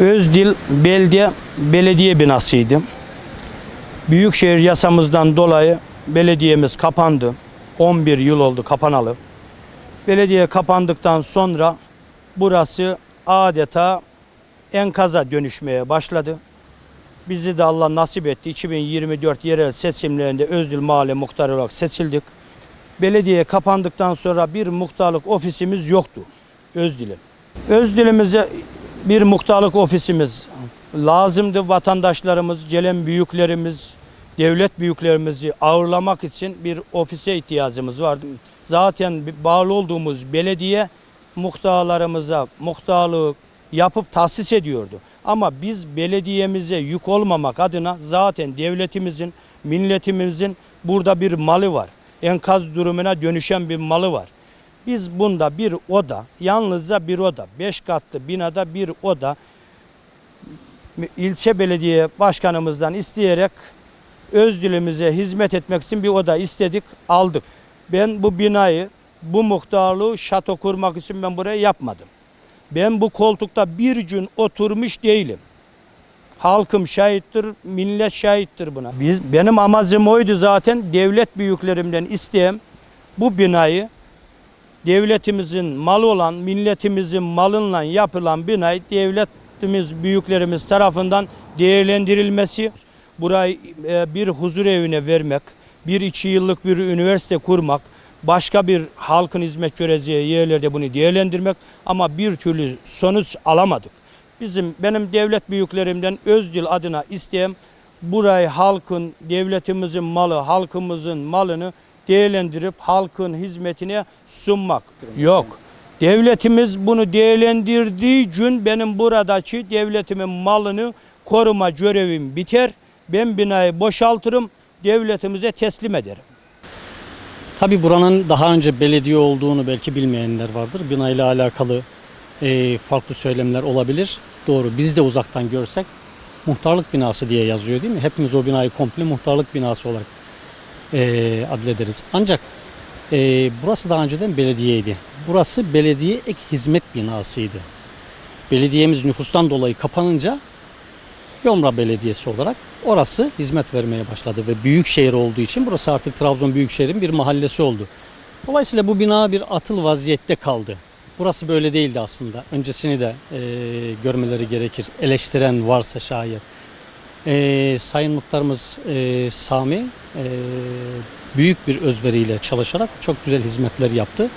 Özdil Belediye Belediye binasıydı. Büyükşehir yasamızdan dolayı belediyemiz kapandı. 11 yıl oldu kapanalı. Belediye kapandıktan sonra burası adeta enkaza dönüşmeye başladı. Bizi de Allah nasip etti. 2024 yerel seçimlerinde Özdil Mahalle Muhtarı olarak seçildik. Belediye kapandıktan sonra bir muhtarlık ofisimiz yoktu Özdil'in. Özdil'imize bir muhtarlık ofisimiz lazımdı. Vatandaşlarımız, gelen büyüklerimiz, devlet büyüklerimizi ağırlamak için bir ofise ihtiyacımız vardı. Zaten bağlı olduğumuz belediye muhtarlarımıza muhtarlığı yapıp tahsis ediyordu. Ama biz belediyemize yük olmamak adına zaten devletimizin, milletimizin burada bir malı var. Enkaz durumuna dönüşen bir malı var. Biz bunda bir oda, yalnızca bir oda, beş katlı binada bir oda ilçe belediye başkanımızdan isteyerek Özdilimize hizmet etmek için bir oda istedik, aldık. Ben bu binayı, bu muhtarlığı şato kurmak için ben buraya yapmadım. Ben bu koltukta bir gün oturmuş değilim. Halkım şahittir, millet şahittir buna. Biz benim amacım oydu zaten devlet büyüklerimden isteyem bu binayı devletimizin malı olan, milletimizin malınla yapılan binayı devletimiz, büyüklerimiz tarafından değerlendirilmesi, burayı e, bir huzur evine vermek, bir iki yıllık bir üniversite kurmak, başka bir halkın hizmet göreceği yerlerde bunu değerlendirmek ama bir türlü sonuç alamadık. Bizim benim devlet büyüklerimden Özdil adına isteyem burayı halkın, devletimizin malı, halkımızın malını değerlendirip halkın hizmetine sunmak. Yok. Devletimiz bunu değerlendirdiği gün benim buradaki devletimin malını koruma görevim biter. Ben binayı boşaltırım, devletimize teslim ederim. Tabii buranın daha önce belediye olduğunu belki bilmeyenler vardır. Binayla alakalı e, farklı söylemler olabilir. Doğru biz de uzaktan görsek muhtarlık binası diye yazıyor değil mi? Hepimiz o binayı komple muhtarlık binası olarak e, adlederiz. Ancak e, burası daha önceden belediyeydi. Burası belediye ek hizmet binasıydı. Belediyemiz nüfustan dolayı kapanınca Yomra Belediyesi olarak orası hizmet vermeye başladı ve büyük şehir olduğu için burası artık Trabzon Büyükşehir'in bir mahallesi oldu. Dolayısıyla bu bina bir atıl vaziyette kaldı. Burası böyle değildi aslında. Öncesini de e, görmeleri gerekir. Eleştiren varsa şayet. E, Sayın Muhtarımız e, Sami e, büyük bir özveriyle çalışarak çok güzel hizmetler yaptı.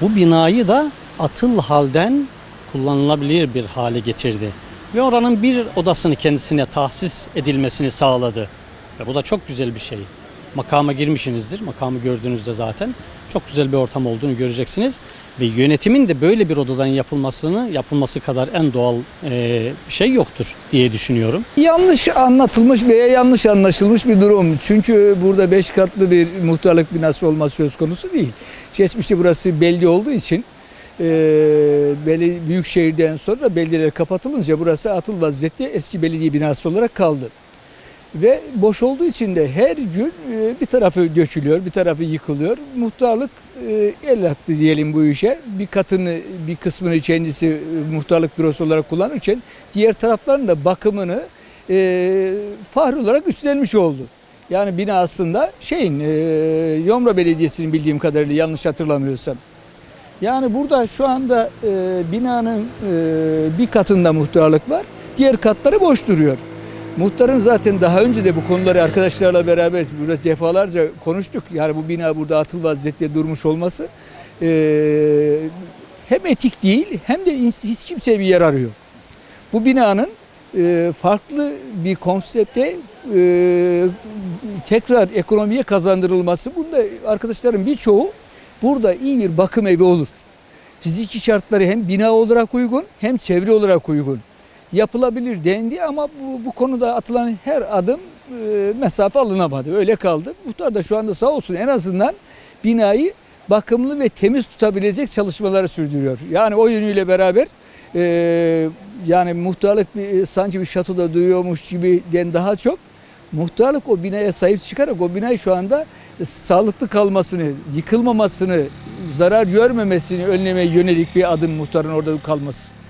Bu binayı da atıl halden kullanılabilir bir hale getirdi. Ve oranın bir odasını kendisine tahsis edilmesini sağladı. Ve bu da çok güzel bir şey. Makama girmişsinizdir. Makamı gördüğünüzde zaten çok güzel bir ortam olduğunu göreceksiniz. Ve yönetimin de böyle bir odadan yapılmasını yapılması kadar en doğal e, şey yoktur diye düşünüyorum. Yanlış anlatılmış veya yanlış anlaşılmış bir durum. Çünkü burada beş katlı bir muhtarlık binası olması söz konusu değil. Geçmişte burası belli olduğu için e, beli, büyük şehirden sonra belediyeler kapatılınca burası atıl vaziyette eski belediye binası olarak kaldı. Ve boş olduğu için de her gün e, bir tarafı dökülüyor, bir tarafı yıkılıyor. Muhtarlık e, el attı diyelim bu işe. Bir katını, bir kısmını kendisi e, muhtarlık bürosu olarak kullanırken diğer tarafların da bakımını fahri olarak üstlenmiş oldu. Yani bina aslında şeyin, Yomra Belediyesi'nin bildiğim kadarıyla yanlış hatırlamıyorsam. Yani burada şu anda binanın bir katında muhtarlık var, diğer katları boş duruyor. Muhtarın zaten daha önce de bu konuları arkadaşlarla beraber burada defalarca konuştuk. Yani bu bina burada atıl vaziyette durmuş olması e, hem etik değil hem de hiç kimseye bir yarar yok. Bu binanın e, farklı bir konsepte e, tekrar ekonomiye kazandırılması. Bunda arkadaşların birçoğu burada iyi bir bakım evi olur. Fiziki şartları hem bina olarak uygun hem çevre olarak uygun yapılabilir dendi ama bu, bu konuda atılan her adım e, mesafe alınamadı. Öyle kaldı. Muhtar da şu anda sağ olsun en azından binayı bakımlı ve temiz tutabilecek çalışmaları sürdürüyor. Yani o yönüyle beraber e, yani muhtarlık bir, sanki bir şatoda duyuyormuş gibi den daha çok muhtarlık o binaya sahip çıkarak o binayı şu anda e, sağlıklı kalmasını, yıkılmamasını, zarar görmemesini önlemeye yönelik bir adım muhtarın orada kalması.